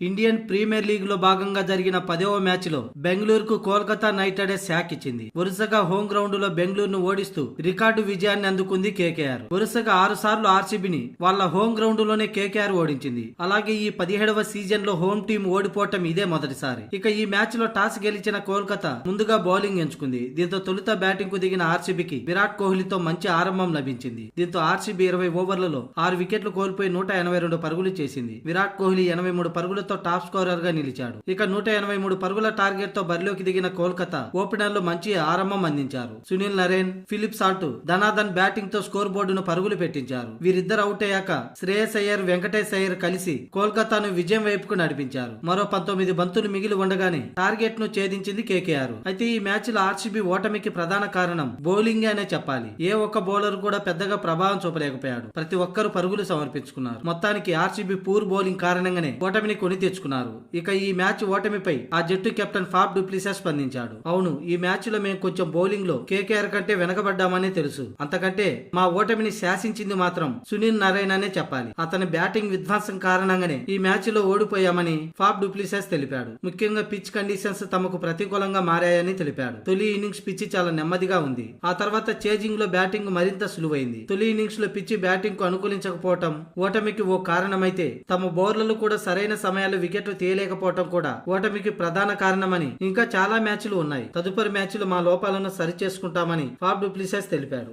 Indian premier లీగ్లో భాగంగా జరిగిన పదవ మ్యాచ్లో బెంగళూరుకు కోల్కతా నైట్ రైడర్స్ శాక్ ఇచ్చింది వరుసగా హోమ్ గ్రౌండ్లో బెంగళూరును ఓడిస్తూ రికార్డు విజయాన్ని అందుకుంది కేకేఆర్. వరుసగా ఆరు సార్లు ఆర్సీబీని వాళ్ళ హోమ్ గ్రౌండ్లోనే కేకేఆర్ ఓడించింది. అలాగే ఈ పదిహేడవ సీజన్లో హోమ్ టీం ఓడిపోవటం ఇదే మొదటిసారి. ఇక ఈ మ్యాచ్లో టాస్ గెలిచిన కోల్కతా ముందుగా బౌలింగ్ ఎంచుకుంది. దీంతో తొలుత బ్యాటింగ్కు దిగిన ఆర్సీబీకి విరాట్ కోహ్లీతో మంచి ఆరంభం లభించింది. దీంతో ఆర్సీబీ ఇరవై ఓవర్లలో ఆరు వికెట్లు కోల్పోయి నూట ఎనభై రెండు పరుగులు చేసింది. విరాట్ కోహ్లీ ఎనభై మూడు పరుగులతో టాప్ స్కోరర్గా నిలిచాడు. ఇక నూట ఎనభై మూడు పరుగుల టార్గెట్తో బరిలోకి దిగిన కోల్కతా ఓపెనర్లు మంచి ఆరంభం అందించారు. సునీల్ నరేన్ ఫిలిప్ సాల్ట్ ధనాధన్ బ్యాటింగ్తో స్కోర్ బోర్డును పరుగులు పెట్టించారు. వీరిద్దరు అవుట్ అయ్యాక శ్రేయస్ అయ్యర్ వెంకటేష్ అయ్యర్ కలిసి కోల్కతాను విజయం వైపుకు నడిపించారు. మరో పంతొమ్మిది బంతులు మిగిలి ఉండగానే టార్గెట్ను ఛేదించింది కేకేఆర్. అయితే ఈ మ్యాచ్లో ఆర్సీబీ ఓటమికి ప్రధాన కారణం బౌలింగ్ అనే చెప్పాలి. ఏ ఒక్క బౌలర్ కూడా పెద్దగా ప్రభావం చూపలేకపోయాడు. ప్రతి ఒక్కరు పరుగులు సమర్పించుకున్నారు. మొత్తానికి ఆర్సీబీ పూర్ బౌలింగ్ కారణంగానే ఓటమిని కొని తెచ్చుకున్నారు. ఇక ఈ మ్యాచ్ ఓటమిపై ఆ జట్టు కెప్టెన్ ఫాబ్ డూప్లిసెస్ స్పందించాడు. అవును ఈ మ్యాచ్లో మేము కొంచెం బౌలింగ్లో కేకేఆర్ కంటే వెనకబడ్డామని తెలుసు. అంతకంటే మా ఓటమిని శాసించింది మాత్రం సునీల్ నారాయణ అనే చెప్పాలి. అతని బ్యాటింగ్ విధ్వంసం కారణంగానే ఈ మ్యాచ్లో ఓడిపోయామని ఫాబ్ డూప్లిసెస్ తెలిపాడు. ముఖ్యంగా పిచ్ కండిషన్స్ తమకు ప్రతికూలంగా మారాయని తెలిపాడు. తొలి ఇన్నింగ్స్ పిచ్ చాలా నెమ్మదిగా ఉంది. ఆ తర్వాత చేజింగ్లో బ్యాటింగ్ మరింత సులువైంది. తొలి ఇన్నింగ్స్లో పిచ్ బ్యాటింగ్కు అనుకూలించకపోవటం ఓటమికి ఓ కారణమైతే తమ బౌలర్లు కూడా సరైన సమయాల్లో వికెట్లు తీయలేకపోవటం కూడా ఓటమికి ప్రధాన కారణమని ఇంకా చాలా మ్యాచ్లు ఉన్నాయి. తదుపరి మ్యాచ్లు మా లోపాలను సరిచేసుకుంటామని ఫాఫ్ డూప్లిసెస్ తెలిపాడు